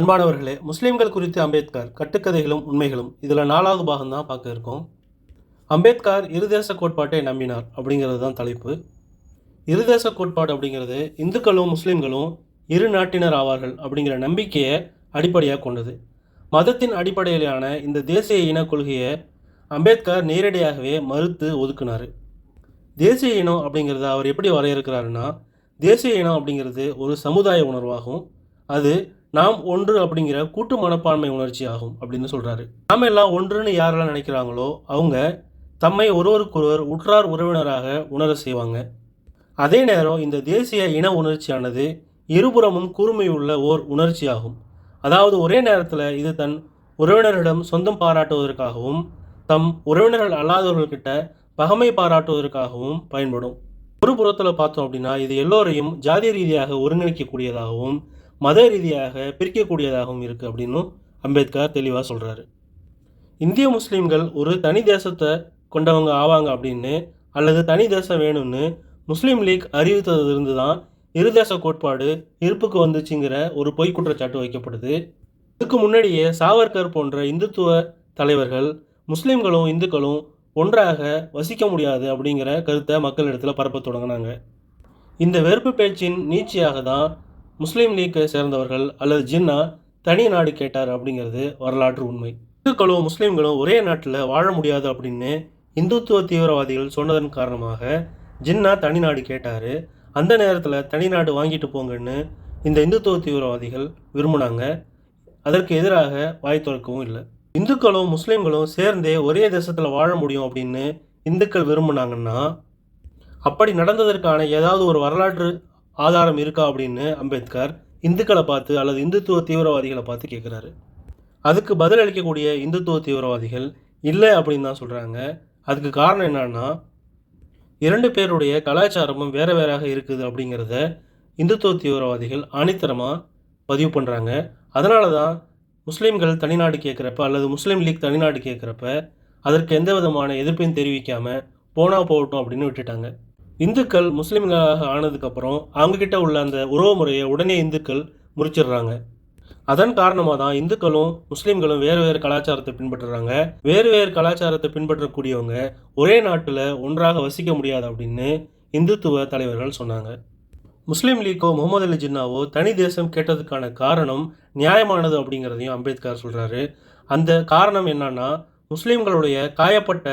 அன்பானவர்களே முஸ்லீம்கள் குறித்து அம்பேத்கர் கட்டுக்கதைகளும் உண்மைகளும் இதில் நாலாவது பாகம் தான் பார்க்க இருக்கோம். அம்பேத்கர் இருதேச கோட்பாட்டை நம்பினார் அப்படிங்கிறது தான் தலைப்பு. இருதேச கோட்பாடு அப்படிங்கிறது இந்துக்களும் முஸ்லீம்களும் இரு நாட்டினர் ஆவார்கள் அப்படிங்கிற நம்பிக்கையை அடிப்படையாக கொண்டது. மதத்தின் அடிப்படையிலான இந்த தேசிய இன கொள்கையை அம்பேத்கர் நேரடியாகவே மறுத்து ஒதுக்குனார். தேசிய இனம் அப்படிங்கிறத அவர் எப்படி வரையறுக்கிறாருன்னா தேசிய இனம் அப்படிங்கிறது ஒரு சமுதாய உணர்வாகும். அது நாம் ஒன்று அப்படிங்கிற கூட்டு மனப்பான்மை உணர்ச்சி ஆகும் அப்படின்னு சொல்கிறாரு நாம் எல்லாம் ஒன்றுன்னு யாரெல்லாம் நினைக்கிறாங்களோ அவங்க தம்மை ஒருவருக்கொருவர் உற்றார் உறவினராக உணர செய்வாங்க. அதே நேரம் இந்த தேசிய இன உணர்ச்சியானது இருபுறமும் கூர்மையுள்ள ஓர் உணர்ச்சியாகும். அதாவது ஒரே நேரத்தில் இது தன் உறவினரிடம் சொந்தம் பாராட்டுவதற்காகவும் தம் உறவினர்கள் அல்லாதவர்கள்கிட்ட பகமை பாராட்டுவதற்காகவும் பயன்படும். ஒரு புறத்தில் பார்த்தோம் அப்படின்னா இது எல்லோரையும் ஜாதி ரீதியாக ஒருங்கிணைக்கக்கூடியதாகவும் மத ரீதியாக பிரிக்கக்கூடியதாகவும் இருக்குது அப்படின்னும் அம்பேத்கர் தெளிவாக சொல்கிறாரு இந்திய முஸ்லீம்கள் ஒரு தனி தேசத்தை கொண்டவங்க ஆவாங்க அப்படின்னு அல்லது தனி தேசம் வேணும்னு முஸ்லீம் லீக் அறிவித்ததிலிருந்து தான் இருதேச கோட்பாடு இருப்புக்கு வந்துச்சுங்கிற ஒரு பொய் குற்றச்சாட்டு வைக்கப்படுது. இதுக்கு முன்னாடியே சாவர்கர் போன்ற இந்துத்துவ தலைவர்கள் முஸ்லீம்களும் இந்துக்களும் ஒன்றாக வசிக்க முடியாது அப்படிங்கிற கருத்தை மக்களிடத்தில் பரப்பத் தொடங்கினாங்க. இந்த வெறுப்பு பேச்சின் நீட்சியாக தான் முஸ்லீம் லீக்கை சேர்ந்தவர்கள் அல்லது ஜின்னா தனி நாடு கேட்டார் அப்படிங்கிறது வரலாற்று உண்மை. இந்துக்களும் முஸ்லீம்களும் ஒரே நாட்டில் வாழ முடியாது அப்படின்னு இந்துத்துவ தீவிரவாதிகள் சொன்னதன் காரணமாக ஜின்னா தனி நாடு கேட்டார். அந்த நேரத்தில் தனி நாடு வாங்கிட்டு போங்கன்னு இந்த இந்துத்துவ தீவிரவாதிகள் விரும்பினாங்க. அதற்கு எதிராக வாய் திறக்கவும் இல்லை. இந்துக்களும் முஸ்லீம்களும் சேர்ந்தே ஒரே தேசத்தில் வாழ முடியும் அப்படின்னு இந்துக்கள் விரும்பினாங்கன்னா அப்படி நடந்ததற்கான ஏதாவது ஒரு வரலாற்று ஆதாரம் இருக்கா அப்படின்னு அம்பேத்கர் இந்துக்களை பார்த்து அல்லது இந்துத்துவ தீவிரவாதிகளை பார்த்து கேட்குறாரு அதுக்கு பதில் அளிக்கக்கூடிய இந்துத்துவ தீவிரவாதிகள் இல்லை அப்படின்னு தான் சொல்கிறாங்க அதுக்கு காரணம் என்னன்னா இரண்டு பேருடைய கலாச்சாரமும் வேறு வேறாக இருக்குது அப்படிங்கிறத இந்துத்துவ தீவிரவாதிகள் ஆணித்தரமாக பதிவு பண்ணுறாங்க அதனால தான் முஸ்லீம்கள் தனிநாடு கேட்குறப்ப அல்லது முஸ்லீம் லீக் தனிநாடு கேட்குறப்ப அதற்கு எந்த விதமான எதிர்ப்பையும் தெரிவிக்காமல் போனால் போகட்டும் அப்படின்னு விட்டுட்டாங்க. இந்துக்கள் முஸ்லீம்களாக ஆனதுக்கப்புறம் அவங்கக்கிட்ட உள்ள அந்த உறவு முறையை உடனே இந்துக்கள் முறிச்சிடுறாங்க. அதன் காரணமாக தான் இந்துக்களும் முஸ்லீம்களும் வேறு வேறு கலாச்சாரத்தை பின்பற்றுறாங்க. வேறு வேறு கலாச்சாரத்தை பின்பற்றக்கூடியவங்க ஒரே நாட்டில் ஒன்றாக வசிக்க முடியாது அப்படின்னு இந்துத்துவ தலைவர்கள் சொன்னாங்க. முஸ்லீம் லீக்கோ முகமது அலி ஜின்னாவோ தனி தேசம் கேட்டதுக்கான காரணம் நியாயமானது அப்படிங்கிறதையும் அம்பேத்கர் சொல்கிறாரு அந்த காரணம் என்னன்னா முஸ்லீம்களுடைய காயப்பட்ட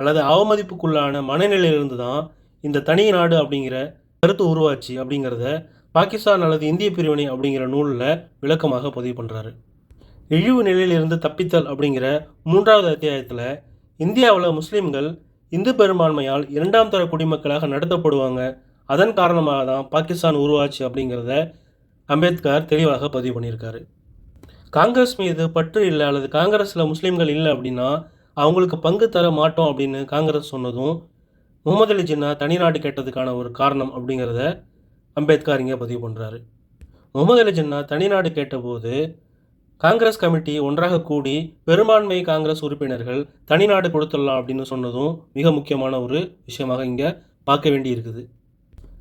அல்லது அவமதிப்புக்குள்ளான மனநிலையிலிருந்து தான் இந்த தனி நாடு அப்படிங்கிற கருத்து உருவாச்சு அப்படிங்கிறத பாகிஸ்தான் அல்லது இந்திய பிரிவினை அப்படிங்கிற நூலில் விளக்கமாக பதிவு பண்ணுறாரு இழிவு நிலையிலிருந்து தப்பித்தல் அப்படிங்கிற மூன்றாவது அத்தியாயத்தில் இந்தியாவில் முஸ்லீம்கள் இந்து பெரும்பான்மையால் இரண்டாம் தர குடிமக்களாக நடத்தப்படுவாங்க. அதன் காரணமாக தான் பாகிஸ்தான் உருவாச்சு அப்படிங்கிறத அம்பேத்கர் தெளிவாக பதிவு பண்ணியிருக்காரு. காங்கிரஸ் மீது பற்று இல்லை அல்லது காங்கிரஸில் முஸ்லீம்கள் இல்லை அப்படின்னா அவங்களுக்கு பங்கு தர மாட்டோம் அப்படின்னு காங்கிரஸ் சொன்னதும் முகமது அலி ஜின்னா தனிநாடு கேட்டதுக்கான ஒரு காரணம் அப்படிங்கிறத அம்பேத்கர் இங்கே பதிவு பண்ணுறாரு முகமது அலி ஜின்னா தனிநாடு கேட்டபோது காங்கிரஸ் கமிட்டி ஒன்றாக கூடி பெரும்பான்மை காங்கிரஸ் உறுப்பினர்கள் தனிநாடு கொடுத்துடலாம் அப்படின்னு சொன்னதும் மிக முக்கியமான ஒரு விஷயமாக இங்கே பார்க்க வேண்டி இருக்குது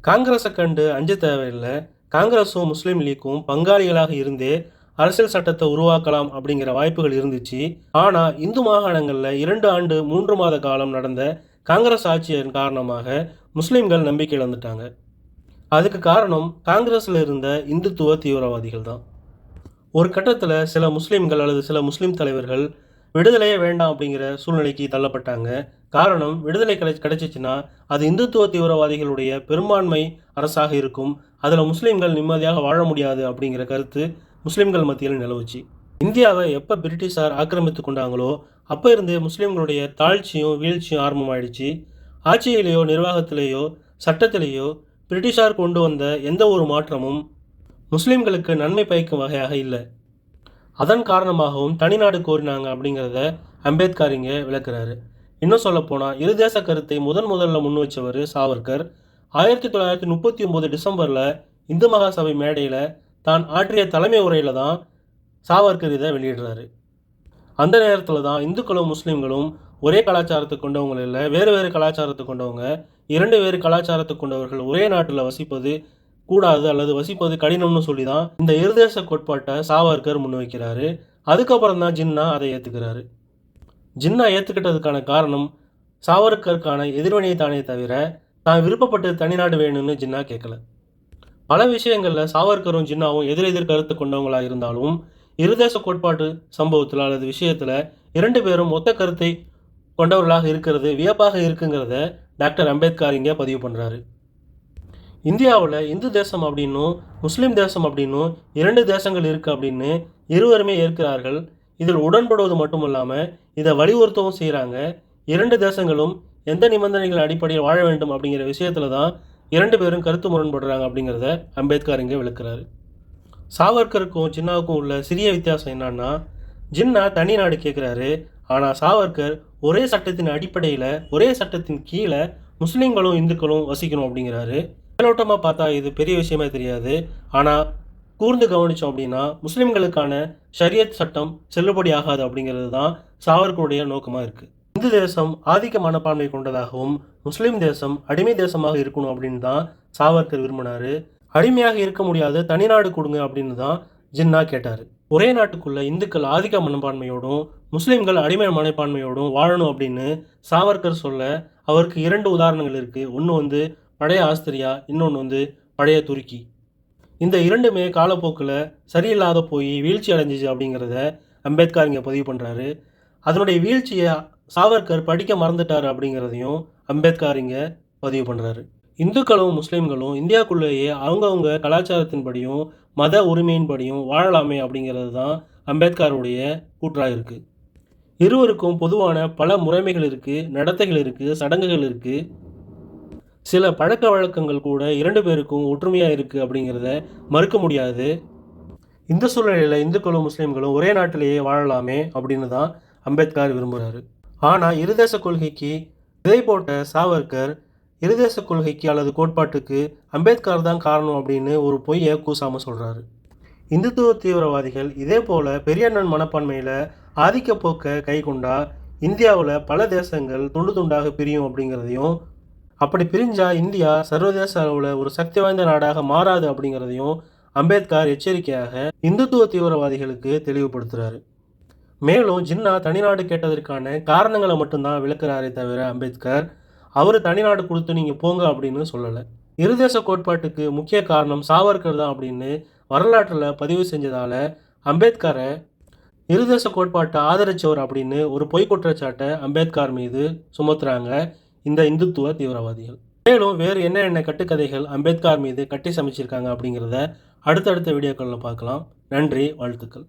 காங்கிரஸை கண்டு அஞ்ச தேவையில்லை. காங்கிரஸும் முஸ்லீம் லீக்கும் பங்காளிகளாக இருந்தே அரசியல் சட்டத்தை உருவாக்கலாம் அப்படிங்கிற வாய்ப்புகள் இருந்துச்சு. ஆனால் இந்து மாகாணங்களில் இரண்டு ஆண்டு மூன்று மாத காலம் நடந்த காங்கிரஸ் ஆட்சியின் காரணமாக முஸ்லீம்கள் நம்பிக்கை இழந்துட்டாங்க. அதுக்கு காரணம் காங்கிரஸில் இருந்த இந்துத்துவ தீவிரவாதிகள் தான். ஒரு கட்டத்தில் சில முஸ்லீம்கள் அல்லது சில முஸ்லீம் தலைவர்கள் விடுதலையே வேண்டாம் அப்படிங்கிற சூழ்நிலைக்கு தள்ளப்பட்டாங்க. காரணம் விடுதலை கிடை கிடைச்சிச்சுன்னா அது இந்துத்துவ தீவிரவாதிகளுடைய பெரும்பான்மை அரசாக இருக்கும். அதில் முஸ்லீம்கள் நிம்மதியாக வாழ முடியாது அப்படிங்கிற கருத்து முஸ்லீம்கள் மத்தியில் நிலவுச்சு. இந்தியாவை எப்போ பிரிட்டிஷார் ஆக்கிரமித்து கொண்டாங்களோ அப்போ இருந்தே முஸ்லீம்களுடைய தாழ்ச்சியும் வீழ்ச்சியும் ஆரம்பமாயிடுச்சு. ஆட்சியிலேயோ நிர்வாகத்திலேயோ சட்டத்திலேயோ பிரிட்டிஷார் கொண்டு வந்த எந்த ஒரு மாற்றமும் முஸ்லீம்களுக்கு நன்மை பயக்கும் வகையாக இல்லை. அதன் காரணமாகவும் தனிநாடு கோரினாங்க அப்படிங்கிறத அம்பேத்கர் இங்கே விளக்குறாரு. இன்னும் சொல்லப்போனால் இருதேச கருத்தை முதன் முதல்ல முன் வச்சவர் சாவர்கர். ஆயிரத்தி தொள்ளாயிரத்தி முப்பத்தி ஒம்பது டிசம்பரில் இந்து மகாசபை மேடையில் தான் ஆற்றிய தலைமை உரையில் தான் சாவர்கர் இதை வெளியிடுறாரு. அந்த நேரத்தில் தான் இந்துக்களும் முஸ்லீம்களும் ஒரே கலாச்சாரத்தை கொண்டவங்க இல்லை வேறு வேறு கலாச்சாரத்தை கொண்டவங்க இரண்டு வேறு கலாச்சாரத்தை கொண்டவர்கள் ஒரே நாட்டில் வசிப்பது கூடாது அல்லது வசிப்பது கடினம்னு சொல்லி தான் இந்த இருதேச கோட்பாட்டை சாவர்கர் முன்வைக்கிறாரு. அதுக்கப்புறம் தான் ஜின்னா அதை ஏற்றுக்கிறாரு ஜின்னா ஏற்றுக்கிட்டதுக்கான காரணம் சாவர்கருக்கான எதிர்வினை தானே தவிர தான் விருப்பப்பட்டு தனிநாடு வேணும்னு ஜின்னா கேட்கல பல விஷயங்களில் சாவர்கரும் ஜின்னாவும் எதிரெதிர் கருத்து கொண்டவங்களாக இருந்தாலும் இருதேச கோட்பாட்டு சம்பவத்தில் அல்லது விஷயத்தில் இரண்டு பேரும் ஒத்த கருத்தை கொண்டவர்களாக இருக்கிறது வியப்பாக இருக்குங்கிறத டாக்டர் அம்பேத்கர் இங்கே பதிவு பண்ணுறாரு இந்தியாவில் இந்து தேசம் அப்படின்னும் முஸ்லீம் தேசம் அப்படின்னும் இரண்டு தேசங்கள் இருக்குது அப்படின்னு இருவருமே ஏற்கிறார்கள். இதில் உடன்படுவது மட்டும் இல்லாமல் இதை வலியுறுத்தவும் செய்கிறாங்க இரண்டு தேசங்களும் எந்த நிபந்தனைகள் அடிப்படையில் வாழ வேண்டும் அப்படிங்கிற விஷயத்தில் தான் இரண்டு பேரும் கருத்து முரண்படுறாங்க அப்படிங்கிறத அம்பேத்கர் இங்கே விளக்குறாரு. சாவர்கருக்கும் ஜின்னாவுக்கும் உள்ள சிறிய வித்தியாசம் என்னன்னா ஜின்னா தனி நாடு கேட்குறாரு ஆனால் சாவர்கர் ஒரே சட்டத்தின் அடிப்படையில் ஒரே சட்டத்தின் கீழே முஸ்லீம்களும் இந்துக்களும் வசிக்கணும் அப்படிங்கிறாரு. மேலோட்டமாக பார்த்தா இது பெரிய விஷயமே தெரியாது. ஆனால் கூர்ந்து கவனித்தோம் அப்படின்னா முஸ்லீம்களுக்கான ஷரியத் சட்டம் செல்லுபடி ஆகாது அப்படிங்கிறது தான் சாவர்கருடைய நோக்கமாக இருக்குது இந்து தேசம் ஆதிக்க மனப்பான்மை கொண்டதாகவும் முஸ்லீம் தேசம் அடிமை தேசமாக இருக்கணும் அப்படின்னு தான் சாவர்கர் விரும்பினார். அடிமையாக இருக்க முடியாது தனிநாடு கொடுங்க அப்படின்னு தான் ஜின்னா கேட்டார். ஒரே நாட்டுக்குள்ள இந்துக்கள் ஆதிக்க மனப்பான்மையோடும் முஸ்லீம்கள் அடிமை மனப்பான்மையோடும் வாழணும் அப்படின்னு சாவர்கர் சொல்ல அவருக்கு இரண்டு உதாரணங்கள் இருக்குது ஒன்று வந்து பழைய ஆஸ்திரியா இன்னொன்று வந்து பழைய துருக்கி. இந்த இரண்டுமே காலப்போக்கில் சரியில்லாத போய் வீழ்ச்சி அடைஞ்சிச்சு அப்படிங்கிறத அம்பேத்கர் இங்கே பதிவு பண்ணுறாரு அதனுடைய வீழ்ச்சியை சாவர்கர் படிக்க மறந்துட்டார் அப்படிங்கிறதையும் அம்பேத்கர் இங்கே பதிவு பண்ணுறாரு இந்துக்களும் முஸ்லீம்களும் இந்தியாவுக்குள்ளேயே அவங்கவுங்க கலாச்சாரத்தின்படியும் மத உரிமையின்படியும் வாழலாமே அப்படிங்கிறது தான் அம்பேத்கருடைய கூற்றாக இருக்குது இருவருக்கும் பொதுவான பல முறைமைகள் இருக்குது நடத்தைகள் இருக்குது சடங்குகள் இருக்குது சில பழக்க வழக்கங்கள் கூட இரண்டு பேருக்கும் ஒற்றுமையாக இருக்குது அப்படிங்கிறத மறுக்க முடியாது. இந்த சூழ்நிலையில் இந்துக்களும் முஸ்லீம்களும் ஒரே நாட்டிலேயே வாழலாமே அப்படின்னு தான் அம்பேத்கர் விரும்புகிறாரு ஆனால் இருதேச கொள்கைக்கு விதை போட்ட சாவர்கர் இருதேச கொள்கைக்கு அல்லது கோட்பாட்டுக்கு அம்பேத்கர் தான் காரணம் அப்படின்னு ஒரு பொய்யை கூசாமல் சொல்கிறாரு இந்துத்துவ தீவிரவாதிகள் இதே போல் பெரியண்ணன் மனப்பான்மையில் ஆதிக்க போக்க கை கொண்டா இந்தியாவில் பல தேசங்கள் துண்டு துண்டாக பிரியும் அப்படிங்கிறதையும் அப்படி பிரிஞ்சா இந்தியா சர்வதேச அளவில் ஒரு சக்தி வாய்ந்த நாடாக மாறாது அப்படிங்கிறதையும் அம்பேத்கர் எச்சரிக்கையாக இந்துத்துவ தீவிரவாதிகளுக்கு தெளிவுபடுத்துகிறாரு மேலும் ஜின்னா தனிநாடு கேட்டதற்கான காரணங்களை மட்டும்தான் விளக்குறாரே தவிர அம்பேத்கர் அவர் தனிநாடு கொடுத்து நீங்கள் போங்க அப்படின்னு சொல்லலை. இருதேச கோட்பாட்டுக்கு முக்கிய காரணம் சாவர்கர் தான் அப்படின்னு வரலாற்றில் பதிவு செஞ்சதால் அம்பேத்கரை இருதேச கோட்பாட்டை ஆதரித்தவர் அப்படின்னு ஒரு பொய் குற்றச்சாட்டை அம்பேத்கர் மீது சுமத்துறாங்க இந்த இந்துத்துவ தீவிரவாதிகள். மேலும் வேறு என்ன என்ன கட்டுக்கதைகள் அம்பேத்கர் மீது கட்டி சமைச்சிருக்காங்க அப்படிங்கிறத அடுத்தடுத்த வீடியோக்களில் பார்க்கலாம். நன்றி வாழ்த்துக்கள்.